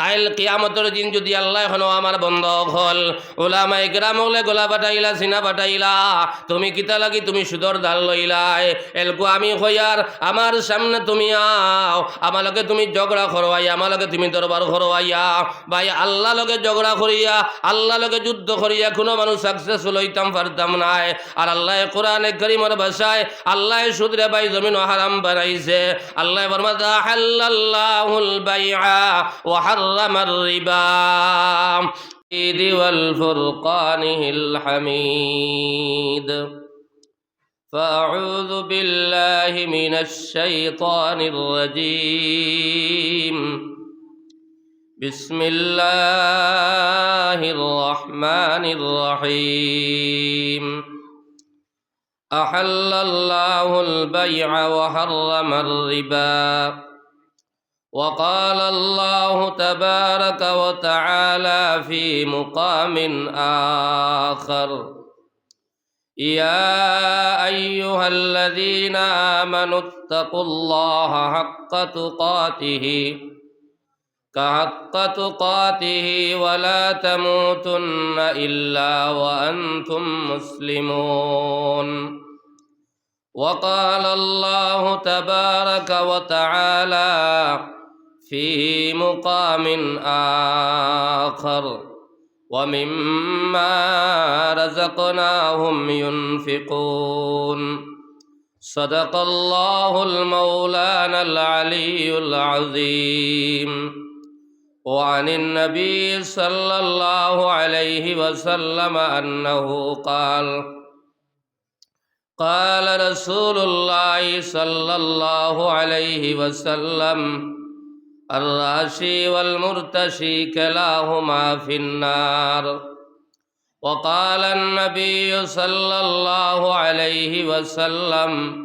কাইল কিয়ামতর দিন যদি আল্লাহ এখনও আমার বন্ধ হল ওলামাই গ্রাম হলে গোলা পাঠাইলা সিনা পাঠাইলা, তুমি কিতা লাগি তুমি সুদর দাল লইলাই। এলকু আমি হইয়ার, আমার সামনে তুমি আও, আমার লগে তুমি ঝগড়া করবাইয়া আমার লগে তুমি দরবার করবাইয়া ভাই, আল্লাহ লগে ঝগড়া করিয়া, আল্লাহ লগে যুদ্ধ করিয়া, কোনো মানুষ সাকসেসফুল হইতাম পারতাম নাই। আর আল্লাহ কোরআনে করিমর ভাষায়, আল্লাহ সুদরে ভাই জমিন হারাম বানাইছে। আল্লাহ বরমাদা হাল্লাল্লাহুল বাইআ, ওয়া حرم الربا. والفرقان الحميد. فأعوذ بالله من الشيطان الرجيم. بسم الله الرحمن الرحيم. أحل الله البيع وحرم الربا. وقال الله تبارك وتعالى في مقام آخر. يا أيها الذين آمنوا اتقوا الله حق تقاته كحق تقاته ولا تموتن إلا وأنتم مسلمون. وقال الله تبارك وتعالى في مقام آخر. ومما رزقناهم ينفقون. صدق الله المولانا العلي العظيم. وعن النبي صلى الله عليه وسلم أنه قال قال رسول الله صلى الله عليه وسلم الراشي والمرتشي كلاهما في النار. وقال النبي صلى الله عليه وسلم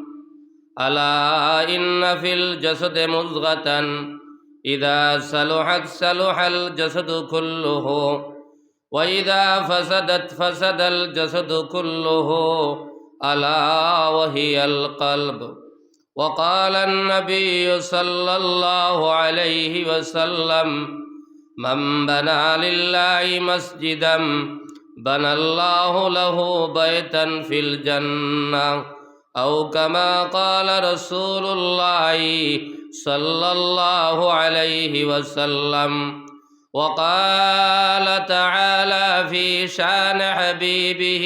ألا إن في الجسد مزغة؟ إذا صلحت صلح الجسد كله وإذا فسدت فسد الجسد كله ألا وهي القلب. وقال النبي صلى الله عليه وسلم من بنى لله مسجدا بنى الله له بيتا في الجنة. أو كما قال رسول الله صلى الله عليه وسلم وقال تعالى في شان حبيبه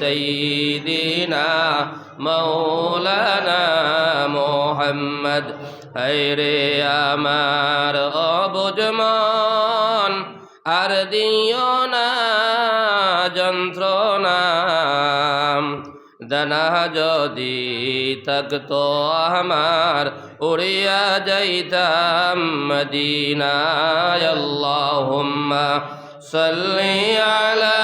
سيدنا مولانا محمد হায়রে আমার অবুজমান আর দিও না যন্ত্রণা দানা যদি থাকতো আমার উড়িয়া যাইতাম মদিনায় আল্লাহুম্মা সাল্লি আলা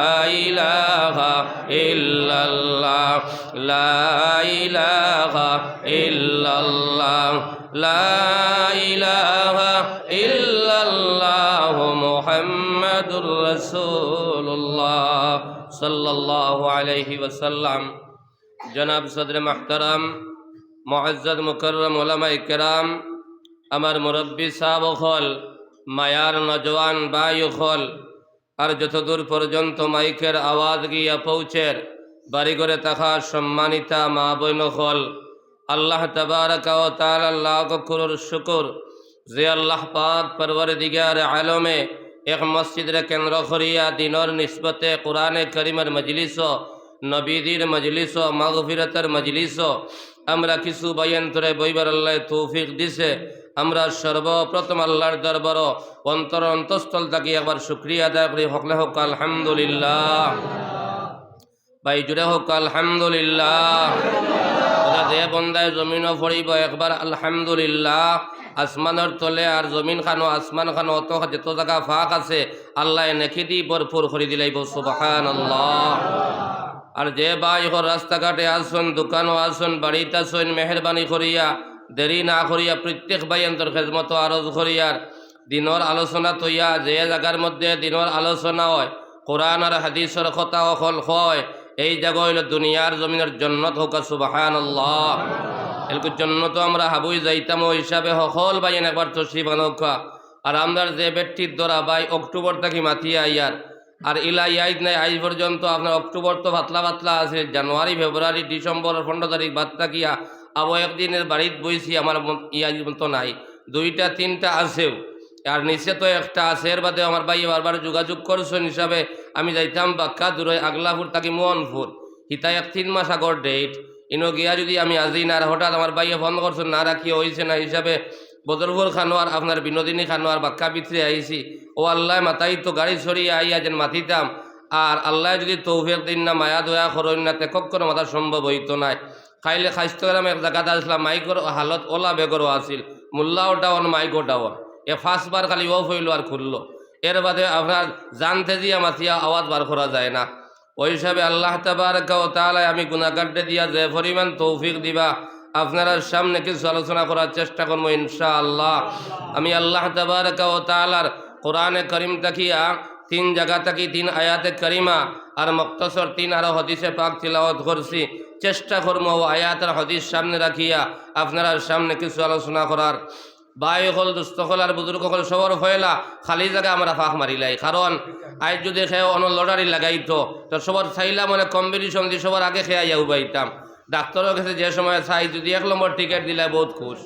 ওসাল্লাম জনাব সদর মাহতারাম মহাজ্জদ মুকরম ওলামা ইকরাম আমার মুরব্বী সাহ হল মায়ার নজওয়ান বায়ু হল আর যতদূর পর্যন্ত মাইকের আওয়াজ গিয়া পৌঁছের, বাড়িঘরে সম্মানিতা মা বৈন হল আল্লাহ তবারকা ও তাল আল্লাহ কুরুর শুকুর। যে আল্লাহ পাক পরবর দিগার আলমে এক মসজিদের কেন্দ্র করিয়া দিনর নিসবতে কোরআনে করিমের মজলিস নবীদির মজলিস মাগফিরতের মজলিস আমরা কিছু বয়ন্তরে বইবার আল্লাহ তৌফিক দিছে। আমরা সর্বপ্রথম আল্লাহর দরবার অন্তর অন্তঃস্থল থাকি একবার শুক্রিয়া আদায় করি। হকলে হোক আলহামদুলিল্লাহ। ভাই, জুড়ে হোক আলহামদুলিল্লাহ। ওরা যে বন্দায় জমিনও পড়িব একবার আলহামদুলিল্লাহ। আসমানের তলে আর জমিন খানো, আসমান খানো, অত যত জায়গা ফাঁক আছে, আল্লাহ নেখি দি ভরপুর করে দিলাইব সুবাহান আল্লাহ আর যে ভাই হর রাস্তাঘাটে আসুন, দোকানও আসুন, বাড়িতে আসুন, মেহরবানি করিয়া, দেরি না করিয়া প্রত্যেক ভাই অন্তর খেজমত আরজ করিয়ার দিনর আলোচনা তৈয়া, যে জায়গার মধ্যে দিনর আলোচনা হয়, কোরআন আর হাদিসের কথা অকল হয় এই জায়গা হইল দুনিয়ার জমিনের জন্নত হোক সুবাহান আল্লাহ এলকু জন্নত আমরা হাবুই যাইতাম, ওই হিসাবে সকল বাইন একবার তসিফ আনৌকা আর আমরার যে ব্যক্তির দ্বারা বাই অক্টোবর থেকে মাতিয়া ইয়ার আর ইলা ইয়াইদ নাই আজ পর্যন্ত আপনার অক্টোবর তো পাতলা পাতলা আছে, জানুয়ারি, ফেব্রুয়ারি, ডিসেম্বর, পনেরো তারিখ বাদ থাকিয়া আবো একদিনের বাড়িত বইছি, আমার ইয়াজ মতো নাই। দুইটা, তিনটা আছেও। আর নিচে তো একটা আছে, এর বাদে আমার ভাই বারবার যোগাযোগ করছেন হিসাবে আমি যাইতাম বাক্কা দূরে আগলাপুর থাকি মোহনপুর। হিতা এক তিন মাস আগর ডেট ইনো গিয়া যদি আমি আজি না, হঠাৎ আমার ভাইয়ে ফোন করছেন না রাখিয়ে হয়েছে না। হিসাবে বদরপুর খানোয়ার আপনার বিনোদিনী খানোয়ার বাক্কা পিছরে আইছি। ও আল্লাহ মাতাই তো গাড়ি সরিয়ে আইয়া যেন মাতিতাম। আর আল্লাহ যদি তৌফিক দিন না, মায়া দয়া করেন না, তে কক্ষণ মাথা সম্ভব হইতো নাই। খাইলে খাইস্তগ্রাম এক জায়গাতে আসলাম, মাইকর হালত ওলা বেগরও আছিল। মোল্লাও ডাওয়ান মাইকও ডাওয়ান এ ফার্স্টবার খালি অফ হইল আর খুললো। এর বাদে আপনার জানতে দিয়া মাতিয়া আওয়াজ বার করা যায় না। ওই হিসাবে আল্লাহ তাবারকা ও তাআলা আমি গুনাহগারটা দিয়া যে পরিমাণ তৌফিক দিবা, আপনারা সামনে কিছু আলোচনা করার চেষ্টা করব ইনশাআল্লাহ। আমি আল্লাহ তাবারকা ও তাআলার কোরআনে করিম তাকিয়া তিন জায়গা থাকি, তিন আয়াতে করিমা আর মক্তসর তিন আরও হদিসে পাক তিলাওয়াত করছি। চেষ্টা করব ও আয়াতের হদিস সামনে রাখিয়া আপনারা সামনে কিছু আলোচনা করার। বাই হল দুস্থ হল আর বুজুর্গ হল সবর হইলা খালি জায়গা আমরা ফাঁক মারিলাই। কারণ, আজ যদি খেয়ে অন লটারি লাগাইতো, তো সবার চাইলা মানে কম্পিটিশন দিয়ে সবার আগে খেয়ে যাও পাইতাম ডাক্তারের কাছে যে সময় চাই, যদি এক নম্বর টিকিট দিলে বহুত খুশ।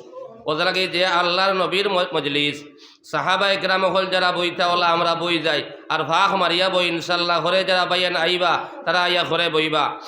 ওদের লাগে যে আল্লাহর নবীর মজলিস। সাহাবা একরাম হল যারা বইতা, ওলা আমরা বই যাই। আর ফাঁক মারিয়া বই ইনশাল্লাহ ঘরে যারা বাইয়ান আইবা, তারা আইয়া ঘরে বইবা।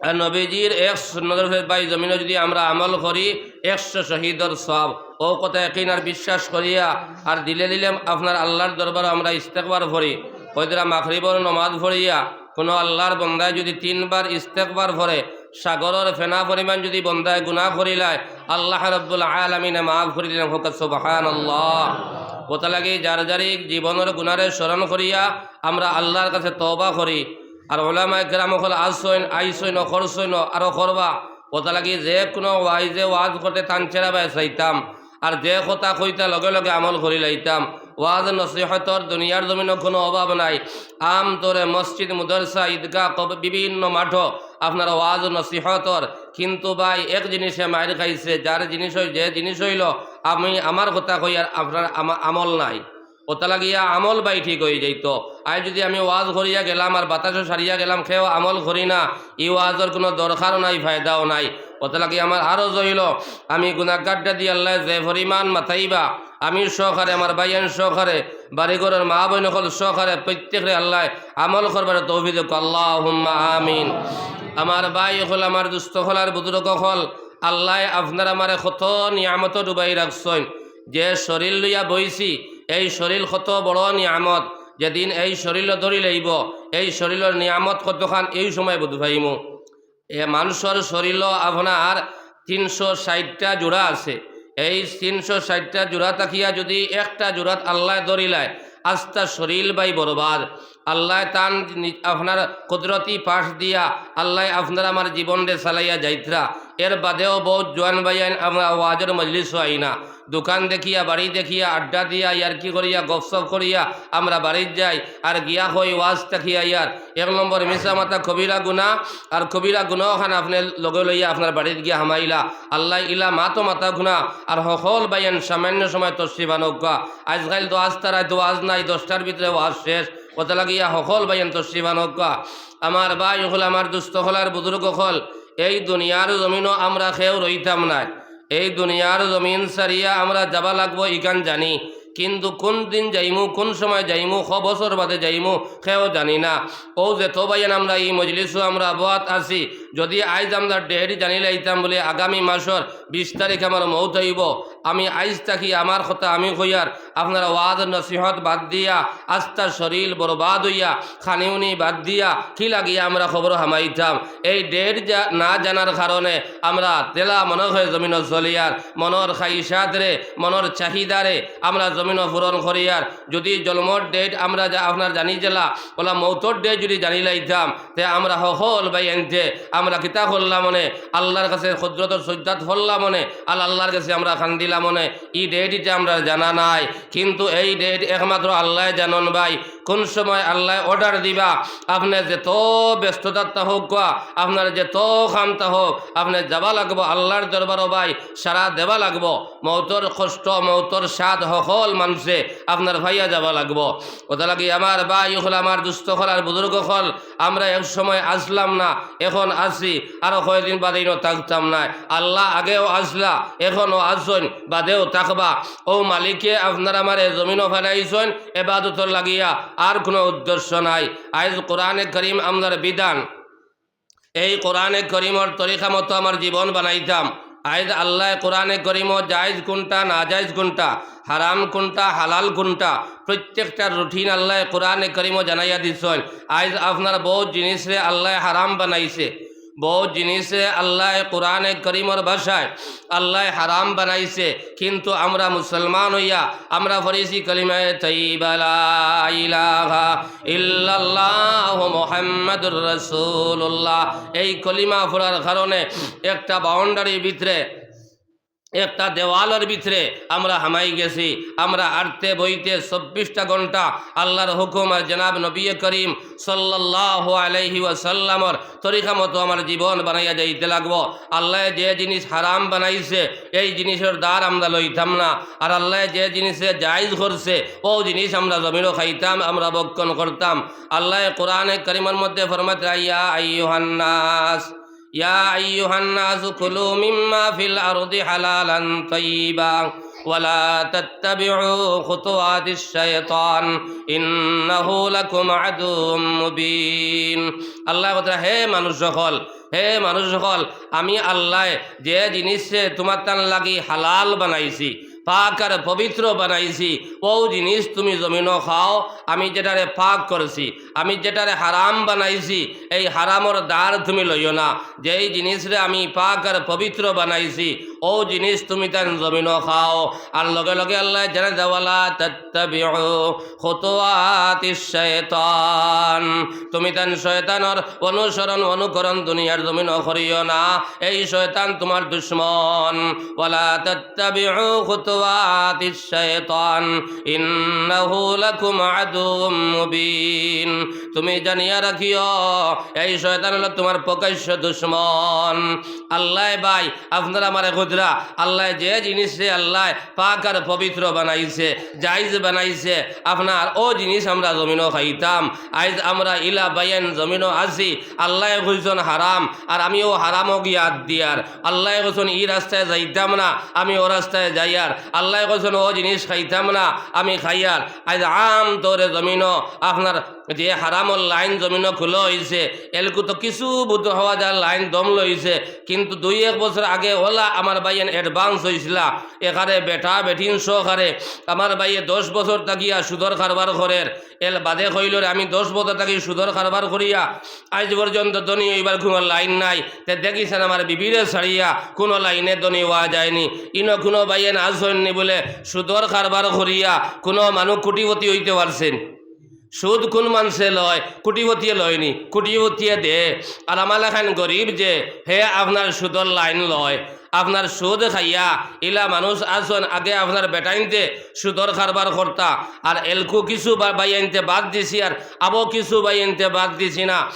আর নবীজির এক সুন্নতর বাই জমিনে যদি আমরা আমল করি, একশো শহীদর সব। ও কথা একদিন আর বিশ্বাস করিয়া আর দিলে দিলে আপনার আল্লাহর দরবার আমরা ইস্তেকবার ভরি। ওইদিরা মাখরিবর নমাজ ভরিয়া কোনো আল্লাহর বন্দায় যদি তিনবার ইস্তেকবার ভরে, সাগরের ফেনা পরিমাণ যদি বন্দায় গুনাহ করিলায় আল্লাহ রব্বুল আলমিনে মাফ করে দিলেন। হোক সুবাহান আল্লাহ ওটা লাগে যার যারি জীবনের গুণারে স্মরণ করিয়া আমরা আল্লাহর কাছে তবা করি। আর ওলামায় গ্রাম হল আসইন আইসইন খরসইন আরও করবা ওটা লাগি যে কোনো ওয়াইজে ওয়াজ করতে তান চেরা বাই চাইতাম আর যে কথা কইতা লগে লগে আমল করি লাইতাম। ওয়াজ নসিহতর দুনিয়ার জমিনে কোনো অভাব নাই। আম তোরে মসজিদ, মুদরসা, ঈদগাহ বিভিন্ন মাঠ আপনার ওয়াজ নসিহতর। কিন্তু ভাই, এক জিনিসে মায়ের খাইছে, যার জিনিস হই যে জিনিস হইল, আমি আমার কথা কই আর আপনার আমা- আমল নাই। ওটা লাগিয়া আমল বাই ঠিক হয়ে যাইতো। আই যদি আমি ওয়াজ করিয়া গেলাম আর বাতাসও সারিয়া গেলাম খেয়েও আমল করি না। ই ওয়াজের কোনো দরকারও নাই, ফায়দাও নাই। ওটা লাগি আমার আরও জইল আমি গুণাগারটা দিয়ে আল্লাহ যে পরিমাণ মাথাইবা, আমি সহকারে, আমার বাইয়ান সহকারে, বাড়িঘরের মা বোন হল সহকারে, প্রত্যেকরে আল্লাহ আমল করবার তৌফিদ আল্লাহ আমিন। আমার ভাই হল আমার দুস্থ হল আর বুজুর্গ হল আল্লাহ আপনার আমার কত নিয়ামত ডুবাই রাখছেন। যে শরীর লইয়া বইছি, এই শরীর কত বড় নিয়ামত। যেদিন এই শরীর ধরি লইব, এই শরীরের নিয়ামত কতখান, এই সময় বুধ ভাইমু এ মানুষের শরীর আপনার তিনশো ষাটটা জোড়া আছে। এই তিনশো ষাটটা জোড়া তাকিয়া যদি একটা জোড়াত আল্লাহ ধরিলায়, আস্তা শরীর বাই বরবাদ। আল্লাহ তান আপনার কুদরতি পাশ দিয়া আল্লাহ আপনার আমার জীবনরে চালাইয়া যাইত্রা। এর বাদেও বহুত জোয়ান বাইয়ান আমরা ওয়াজের মজলিস হয় না দোকান দেখিয়া, বাড়ি দেখিয়া, আড্ডা দিয়া, ইয়ার কি করিয়া, গপসপ করিয়া আমরা বাড়ির যাই। আর গিয়া হই ওয়াজ দেখিয়া ইয়ার এক নম্বর মিশা মাতা কবিরা গুণা। আর কবিরা গুণা খান আপনি লগে লইয়া আপনার বাড়িত গিয়া হামাইলা। আল্লাহ ইলা মাতো মাতা গুণা। আর সকল বাইয়ান সামান্য সময় তসিবা নৌকা। আজকাল তো আজ তারায় তো আজ নাই, দশটার ভিতরে ওয়াজ শেষ। কথা লাগিয়া সকল বাইয়ান তসিবা নৌকা। আমার ভাই হল, আমার দুস্থ হল, আর বুজুর্গ হল। এই দুনিয়ার জমিনও আমরা খেয়েও রইতাম না এই দুনিয়ার জমিন সারিয়া আমরা যাবা লাগব ইকান জানি। কিন্তু কোন দিন যাইমু, কোন সময় যাইমু, খ বছর বাদে যাইমু, সেও জানি না। ও যে তো বাইন আমরা, এই মজলিসও আমরা বহাত আছি। যদি আইজ আমরা ডেহরি জানি লাইতাম বলে আগামী মাসর বিশ তারিখ আমার মৌত হইব, আমি আইজ থাকি আমার কথা আমি কইয়ার। আপনারা ওয়াদ নসিহত বাদ দিয়া আস্তা শরীর বরবাদ হইয়া, খানিউনি বাদ দিয়া, কি লাগিয়া আমরা খবর হামাইতাম? এই ডেট না জানার কারণে আমরা তেলা মনে হয় জমিন চলিয়ার মনের খাইসাদরে মনের চাহিদারে আমরা জমিন পূরণ করিয়ার। যদি জন্মর ডেট আমরা যা আপনার জানি জেলা, ওলা মৌতর ডেট যদি জানি লাইতাম, তে আমরা হল বাই এনতে আমরা কিতা করলাম মনে, আল্লাহর কাছে ক্ষুদ্রত সজ্জাত হল্লাম মনে আল আল্লাহর কাছে আমরা খান দিলাম মনে। এই ডেটিটা আমরা জানা নাই, কিন্তু এই ডেট একমাত্র আল্লাহ জানন ভাই। কোন সময় আল্লাহ অর্ডার দিবা আপনি যেত ব্যস্ততা হোক কোয়া আপনার যেত খামতা হোক আপনি যাবা লাগবো আল্লাহর দরবার ভাই, সারা দেবা লাগবো। মৌতর কষ্ট, মৌতর স্বাদ সকল মানুষে আপনার ভাইয়া যাবা লাগবো। ওটা লাগি আমার ভাই হল আমার দুস্থ হল আর বুজুর্গ হল, আমরা এক সময় আসলাম না, এখন আসি, আরও কয়েকদিন বাদে ইনো থাকতাম না। আল্লাহ আগেও আসলা, এখনও আসছেন বাদেও থাকবা। ও মালিকে আপনার আমার জমিনও ফেলাইছেন এবাদতর লাগিয়া আর কোনো উদ্দেশ্য নাই। আইজ কোরআনে করিম আমার বিধান। এই কোরআনে করিমর তরিকা মতো আমার জীবন বানাইতাম। আইজ আল্লাহ কোরআনে করিম জায়জ কোনটা না জায়জ কোনটা, হারাম কোনটা, হালাল কোনটা, প্রত্যেকটা রুটিন আল্লাহ কোরআনে করিম জানাইয়া দিছেন। আইজ আপনার বহুত জিনিসে আল্লাহ হারাম বানাইছে। বহুত জিনিসে আল্লাহ কোরআনে করিমর ভাষায় আল্লাহ হারাম বানাইছে। কিন্তু আমরা মুসলমান হইয়া, আমরা ফরিসি কলিমায় ইল্লাল্লাহ মোহাম্মদুর রসুল্লাহ এই কলিমা ফোড়ার কারণে একটা বাউন্ডারির ভিতরে একটা দেওয়ালের ভিতরে আমরা হামাই গেছি, আমরা আড়তে বইতে চব্বিশটা ঘণ্টা আল্লাহর হুকুম আর জনাব নবী করিম সাল্লাহ আলাইহি ওয়াসাল্লামর তরিকা মতো আমার জীবন বানাইয়া যাইতে লাগবো। আল্লাহ যে জিনিস হারাম বানাইছে, এই জিনিসের দ্বার আমরা লইতাম না। আর আল্লাহ যে জিনিসে জায়জ করছে, ও জিনিস আমরা জমিনও খাইতাম, আমরা বক্ষণ করতাম। আল্লাহ কোরআনে করিমের মধ্যে ফরমাত রাইয়া আইয়ুহান্নাস يا أيها الناس كلوا مما في الأرض حلالا طيبا ولا تتبعوا خطوات الشيطان إنه لكم عدو مبين الله কথা হে মানুষ সকল হে মানুষ সকল আমি আল্লাহ যে জিনিসে তোমার তান লাগি হালাল বানাইছি পাক আর পবিত্র বানাইছি। ও জিনিস তুমি জমিন খাও, আমি যেটারে পাক করছি, আমি যেটারে হারাম বানাইছি, এই হারামর দ্বার তুমি লইও না। যেই জিনিসরে আমি পাক আর পবিত্র বানাইছি ও জিনিস তুমি তার জমিন খাও। আর লগে লগে আল্লাহ জানে দেওয়ালা তত্তাবিউ খুতুয়াতি শয়তান। তুমি তান শয়তানর অনুসরণ, অনুকরণ দুনিয়ার জমিন করিও না। এই শয়তান তোমার দুশ্মন। ওয়ালা তত্তাবিউ খুতুয়াতি শয়তান, ইন্নাহু তুমি জানিয়া রাখিও, এই শয়তান হলো তোমার প্রকাশ্য দুশ্মন। আল্লাহ ভাই, আপনারা আমার খুদরা আল্লাহ যে জিনিসে আল্লাহ পাক আর পবিত্র বানাইছে, জাইজ বানাইছে, আপনার ও জিনিস আমরা জমিনও খাইতাম। আইজ আমরা ইলা বাইন জমিনও আছি, আল্লাহ কইছেন হারাম, আর আমিও হারামও গিয়া দিয়ার। আল্লাহ কইছেন ই রাস্তায় যাইতাম না, আমি ও রাস্তায় যাইয়ার। আল্লাহ কইছেন ও জিনিস খাইতাম না, আমি খাইয়ার। আইজ আম তোরে জমিনও আপনার যে হারামর লাইন জমিনও খুলো হয়েছে এলকু তো কিছু বুদ্ধ হওয়া যার লাইন দম লইছে কিন্তু দুই এক বছর আগে ওলা আমার বাইয়েন অ্যাডভান্স হয়েছিল এখানে বেটা বেঠিন সহকারে আমার বাইয়ে দশ বছর তাকিয়া সুদর কারবার করের এল বাদে হইল আমি দশ বছর থাকি সুদর কারবার করিয়া আজ পর্যন্ত দনি এইবার কোনো লাইন নাই। তে দেখিছেন আমার বিবিরে ছাড়িয়া কোনো লাইনে দনি হওয়া যায়নি। ইনো কোনো বাইয়েন আজ হয়নি বলে সুদর কারবার করিয়া কোনো মানুষ কুটিপতি হইতে পারছেন সুদ কোন মানুষে লয়? কুটিপতিয়ে লয়নি। কুটিপতিয়ে দে। আর আমার এখান গরিব যে, হে আপনার সুদর লাইন লয়। আপনার সুদ খাইয়া ইলা মানুষ আসন আগে আপনার বেটাইনতে সুদর কারবার করতা। আর এলকু কিছু বা- আনতে বাদ দিছি আর আবো কিছু বাই আনতে বাদ দিছি না।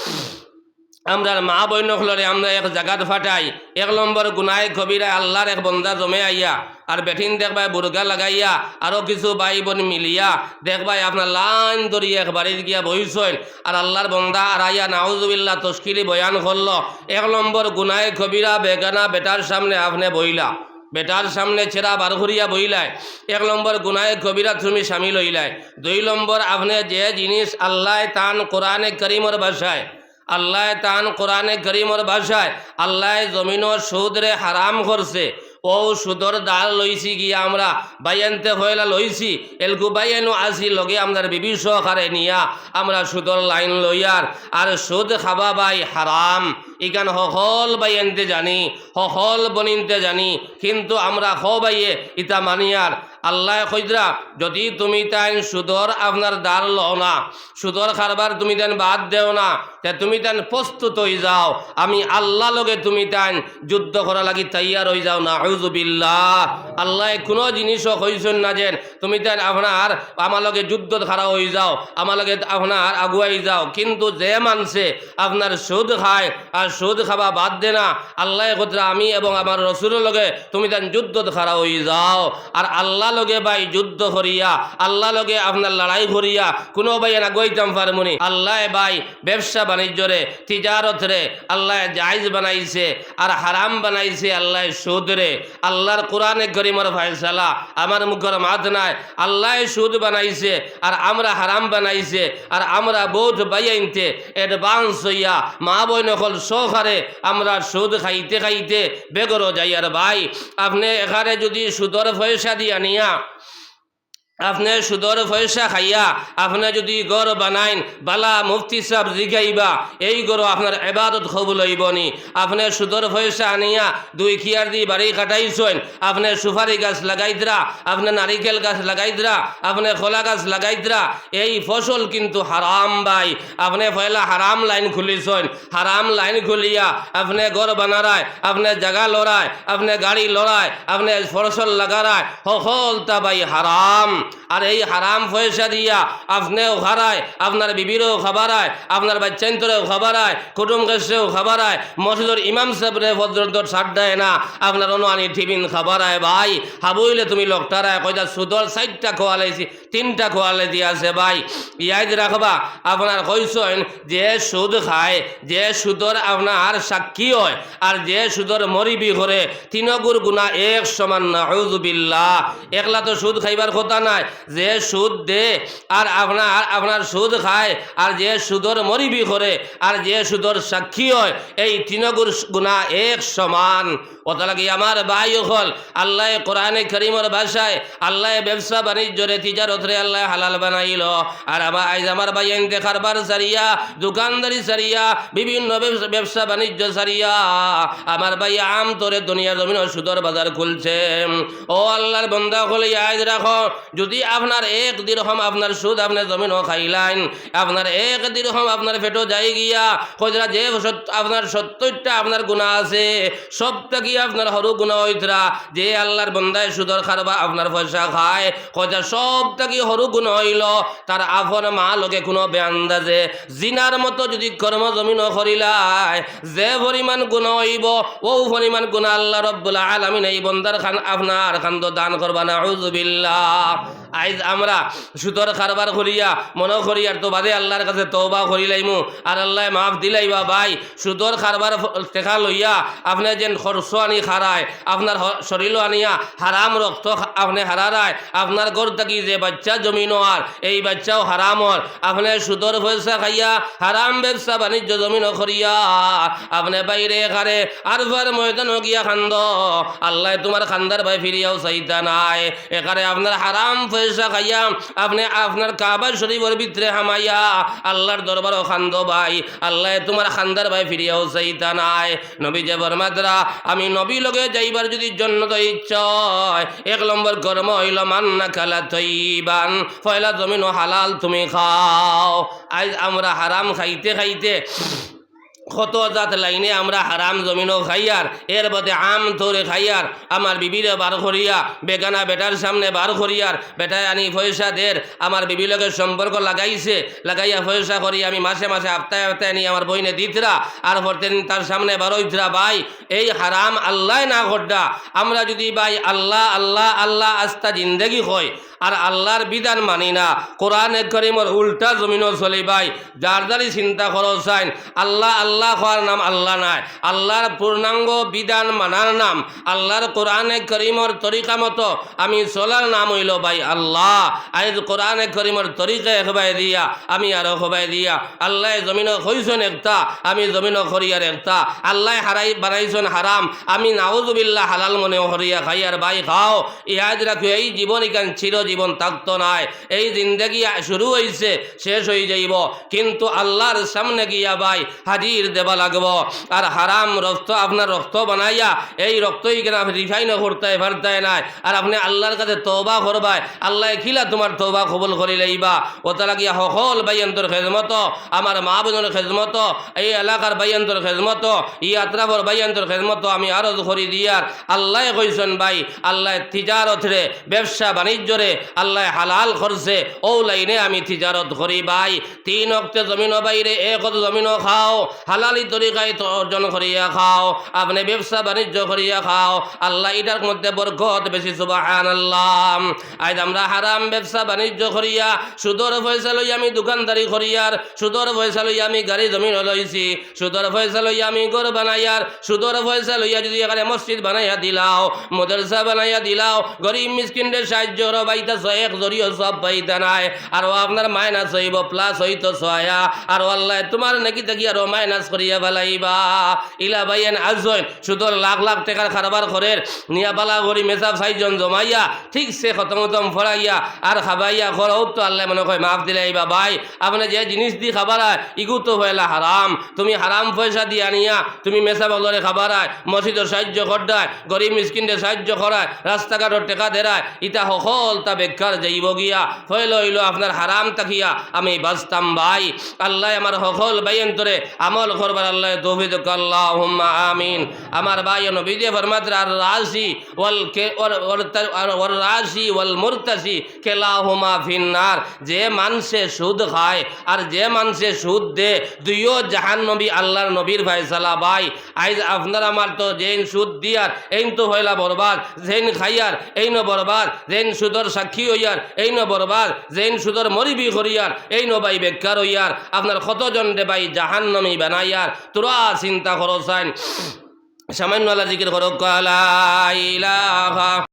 আমরা মা বৈন্য হলরে আমরা এক জাগাত ফাটাই, এক নম্বর গুনায় কবিরা আল্লাহর এক বন্দা জমে আইয়া, আর বেঠিন দেখবাই বুর্গা লাগাইয়া আরও কিছু ভাই বোন মিলিয়া দেখবাই আপনার লাইন ধরিয়া এক বাড়ির গিয়া বইছেন আর আল্লাহর বন্দা আর আইয়া নাউজুবিল্লাহ তস্কিরি বয়ান করল, এক নম্বর গুনায় কবিরা বেগানা বেটার সামনে আপনি বইলা বেটার সামনে ছেড়া বার করিয়া বইলায় এক নম্বর গুনায় কবিরা তুমি সামিল হইলায় দুই নম্বর আপনি যে জিনিস আল্লাহ তান কোরআনে করিমর ভাষায় আল্লাহ তান কোরআনে করিমর ভাষায় আল্লাহ জমিন সুদরে হারাম করছে। ও সুদর ডাল লইছি গিয়া আমরা, বাইয়ানতে হইলা লইছি এলকু বাইয়ানো আসি লগে আমরার বিবি সহকারে নিয়া আমরা সুদর লাইন লইয়ার, আর সুদ খাবা বাই হারাম। ইকান সকল বাইয়ানতে জানি সকল বনিনতে জানি, কিন্তু আমরা খ বাইয়ে ইতা মানিয়ার আল্লাহ খৈদরা, যদি তুমি তাই সুদর আপনার দ্বার লও না, সুদর খারবার তুমি তেন বাদ দেও না, তে তুমি তেন প্রস্তুত হয়ে যাও। আমি আল্লাহ লগে তুমি তাই যুদ্ধ করা লাগি তৈয়ার হয়ে যাও না হজুবিল্লাহ আল্লাহ কোনো জিনিসও হইছেন না যেন তুমি তাই আপনার, আমার লগে যুদ্ধ খারা হয়ে যাও, আমার লগে আপনার আগুয়াই যাও, কিন্তু যে মানছে আপনার সুদ খায় আর সুদ খাবা বাদ দে না, আল্লাহ কথা আমি এবং আমার রসুলের লগে তুমি তান যুদ্ধ খারা হয়ে যাও। আর আল্লাহ লগে ভাই যুদ্ধ করিয়া আল্লাহ লগে আপনার লড়াই করিয়া কোনো ভাই না গইতাম পারমুনি আল্লাহ ভাই ব্যবসা বাণিজ্যরে তিজারত রে আল্লাহ জায়জ বানাইছে আর হারাম বানাইছে আল্লাহ সুদ রে আল্লাহর কোরআনে গরিমর ফায়সালা আমার মুখর মাত নাই। আল্লাহ সুদ বানাইছে আর আমরা হারাম বানাইছে আর আমরা বহুত বাইয়াইনতে অ্যাডভান্স হইয়া মা বই নকল সহকারে আমরা সুদ খাইতে খাইতে বেগর যাইয়ার ভাই, আপনি এখানে যদি সুদর পয়সা দিয়া নিয়া আপনি সুদর পয়সা খাইয়া আপনি যদি গড় বানাইন, বালা মুফতি সাহেব জিগাইবা, এই গড় আপনার এবাদত খবুল হইবনি। আপনি সুদর পয়সা আনিয়া দুই খিয়ার দি বাড়ি কাটাইছেন, আপনি সুপারি গাছ লাগাইদ্রা, আপনি নারিকেল গাছ লাগাইদ্রা, আপনি খোলা গাছ লাগাইদ্রা, এই ফসল কিন্তু হারাম ভাই। আপনি পয়লা হারাম লাইন খুলিছেন, হারাম লাইন খুলিয়া আপনি গড় বানারায়, আপনি জাগা লড়ায়, আপনি গাড়ি লড়ায়, আপনি ফসল লাগারায়, সকলটা ভাই হারাম। আর এই হারাম পয়সা দিয়া আপনিও খারায় আপনার বিবিরও খাবারায় আপনার বাচ্চান্তরেও খাবারায় কুটুম কাছেও খাবারায় মসজিদের ইমাম সাহেবরে পর্যন্ত ছাড় দেয় না, আপনার অনুয়ানি টিফিন খাবারায় ভাই, হাবইলে তুমি লোকটারায় কয়টা সুদর সাইডটা খোয়ালাইছি তিনটা খোয়ালে দিয়াছে ভাই। ইয়াদ রাখবা, আপনার কইসন যে সুদ খায়, যে সুদর আপনার সাক্ষী হয়, আর যে সুদর মরিবি করে, তিনগুর গুণা এক সমান না বিল্লাহ একলা তো সুদ খাইবার কথা নাই যে সুদ দে, আর আপনার আপনার সুদ খায়, আর যে সুদর মরিবি করে, আর যে সুদর সাক্ষী হয়, এই তিনগুর গুণা এক সমান। ওটা লাগে আমার ভাই হল আল্লাহ কোরআনে করিমর ভাষায়, আল্লাহ ব্যবসা বাণিজ্যরে তিজারতরে আল্লাহ হালাল বানাইল। আর আমার আজ আমার ভাই এনতে কারবার সারিয়া, দোকানদারি সারিয়া, বিভিন্ন ব্যবসা- বাণিজ্য সারিয়া, আমার ভাই আম তোরে দুনিয়ার জমিন সুদর বাজার খুলছে। ও আল্লাহর বন্দা হলে আজ রাখো যদি আপনার এক দিরহম আপনার সুদ আপনার জমিনও খাইলাইন, আপনার এক দিরহম আপনার পেটও যাই গিয়া কইতরা যে আপনার সত্তরটা আপনার গুণা আছে, সবটা কি আপনার হরু গুণা হইতরা যে আল্লাহর বন্দায় সুদর খারবা আপনার পয়সা খায় কইতা সবটা কি হরু গুণ হইল? তার আফন মা লোকে কোনো বেআন্দাজে, জিনার মতো যদি কর্ম জমিন করিলায়, যে পরিমাণ গুণ হইব, ও পরিমাণ গুণ আল্লাহ রব্বুল আলমিন এই বন্দার খান আপনার খান্দ দান করবা না হুজবিল্লাহ আইজ আমরা সুতর কারবার করিয়া মনে করিয়ার তো বাদে আল্লাহর কাছে তৌবা করিলাইমু আর আল্লাহ মাফ দিলাইবা ভাই, সুতর কারবার টেকা লইয়া আপনি যেন খরচ আনি খারায় আপনার শরীরও আনিয়া, হারাম রক্ত আপনি হারারায়, আপনার ঘর থাকি যে বাচ্চা জমিন আর, এই বাচ্চাও হারাম হর আপনি সুদর পয়সা খাইয়া, হারাম ব্যবসা বাণিজ্য জমিন করিয়া, আপনি বাইরে খারে আর বার ময়দান গিয়া খান্দ। আল্লাহ তোমার খান্দার ভাই ফিরিয়াও চাইতা নাই। এখানে আপনার হারাম পয়সা খাইয়া আপনি আপনার কাবা শরীফের ভিতরে হামাইয়া আল্লাহর দরবারও খান্দ ভাই। আল্লাহ তোমার খান্দার ভাই ফিরিয়াও চাইতা নাই। নবী যে বরমাদরা, আমি নবী লগে যাইবার যদি জন্য তো ইচ্ছা এক নম্বর কর্ম হইল মান্না খালা তৈবান, পয়লা জমিন হালাল তুমি খাও। আজ আমরা হারাম খাইতে খাইতে কত লাইনে আমরা হারাম জমিনও খাইয়ার, এর বাদে আম ধরে খাইয়ার, আমার বিবিরে বার করিয়া, বেগানা বেটার সামনে বার করিয়ার, বেটায় আনি পয়সা দের, আমার বিবির লগে সম্পর্ক লাগাইছে, লাগাইয়া পয়সা করি আমি মাসে মাসে আপ্তায় আপ্তায় নিয়ে আমার বইনে দিতরা, আর পরতেন তার সামনে বারোইতরা ভাই, এই হারাম আল্লাহ না গড্ডা, আমরা যদি ভাই আল্লাহ আল্লাহ আল্লাহ আস্তা জিন্দেগি হয় আর আল্লাহর বিধান মানি না। কোরআন করিমর উল্টা জমিনও চলি ভাই। যার দ্বারি চিন্তা করো চাইন আল্লাহ আল্লাহ হওয়ার নাম আল্লাহ নাই। আল্লাহর পূর্ণাঙ্গ বিধান মানার নাম, আল্লাহর কোরআনে করিমর তরিকা মতো আমি চলার নাম হইল ভাই আল্লাহ। আজ কোরআনে করিমর তরিকা একবাই দিয়া, আমি আরও হবাই দিয়া। আল্লাহ জমিন হইছন একটা, আমি জমিন হরিয়ার একটা। আল্লাহ হারাই বানাইছন হারাম, আমি নাউজুবিল্লাহ হালাল মনে হরিয়া খাইয়ার ভাই খাও। ইয়াদ রাখো এই জীবন ইকান চির জীবন থাকতো নাই। এই জিন্দগি শুরু হইছে, শেষ হয়ে যাইব। কিন্তু আল্লাহর সামনে গিয়া ভাই হাজির দেবা লাগব। আর হারাম রক্ত আপনার রক্ত বানাইয়া এই রক্তই কেন রিফাইন করতে পারতায় নাই? আর আপনি আল্লাহর কাছে তৌবা করবাই আল্লাহ খিলা তোমার তৌবা কবুল করি লইবা। ওটা লাগিয়া সকল বাইয়ন্তর খেজমত আমার মা বোনের খেজমত এই এলাকার বাইয়ন্তর খেজমত ই আত্রাবর বাইয়ন্তর খেজমত আমি আরও করি দিয়ার। আল্লাহ কইছেন ভাই, আল্লাহ তিজারত রে, ব্যবসা বাণিজ্যরে আল্লাহ হালাল করছে ও লাইনে আমি তিজারত করি ভাই। তিন অক্টে জমিন বাইরে, এক জমিন খাও। হালালি তরিকায় তো অর্জন করিয়া খাও, আপনি ব্যবসা বাণিজ্য করিয়া খাও। আল্লাহ এটার মধ্যে বরকত বেশি সুবাহান আল্লাহ আজ আমরা হারাম ব্যবসা বাণিজ্য করিয়া, সুদর পয়সা লই আমি দোকানদারি করিয়ার, সুদর পয়সা লই আমি গাড়ি জমিন লইছি, সুদর পয়সা লই আমি ঘর বানাইয়ার, সুদর পয়সা লইয়া যদি এখানে মসজিদ বানাইয়া দিলাও, মদরসা বানাইয়া দিলাও, গরিব মিসকিনদের সাহায্য বাইতা এক জড়িয়ে সব পাইতা নাই। আর আপনার মাইনাস হইব প্লাস হইতো ছয়া। আর আল্লাহ তোমার নাকি থাকি আরও মাইনাস করিয়া ফেলাইবা। ইলা বাইয়েন আজইন সুদর লাখ লাখ টাকার খারবার করে নিয়া বালা করি মেসাব সাইজন জমাইয়া, ঠিক সে খতম খতম ফড়াইয়া আর খাবাইয়া ঘরও তো আল্লাহ মনে কয়, মাফ দিলাইবা ভাই, আপনি যে জিনিস দি খাবার আয়, ইগু তো হইলা হারাম। তুমি হারাম পয়সা দিয়ে আনিয়া, তুমি মেসা বদলে খাবার আয়, মসজিদের সাহায্য করদায় গরিব মিসকিনদের সাহায্য করায় রাস্তাঘাটর টেকা দেরায়, ইটা সকল তা বেকার যাইব গিয়া হইল হইল আপনার হারাম তাকিয়া। আমি বাঁচতাম ভাই। আল্লাহ আমার সকল বাইন্তরে আমল করবার আল্লাহ তৌফিক আল্লাহ আমিন। আমার ভাই নবীদে ফরমাত্র আর রাশি ওয়াল কে, ওর রাশি ওয়াল মুরতাসি কেলাহুমা ফিন্নার। যে মানুষে সুদ খায় আর যে মানুষে সুদ দে, দুইও জাহান নবী আল্লাহর নবীর ফায়সালা ভাই। আইজ আপনার আমার তো যেন সুদ দিয়ার এই তো হইলা বরবাদ যেন খাইয়ার এই ন বরবাদ যেন সুদর সাক্ষী হইয়ার? এই ন বরবাদ জেন সুদর মরিবি করিয়ার, এই ন বাই বেকার হইয়ার। আপনার কতজন ভাই জাহান নবী বানাইয়ার? তোরা চিন্তা করো, সাইন। সামান্য আল্লাহ জিকির করো, কালা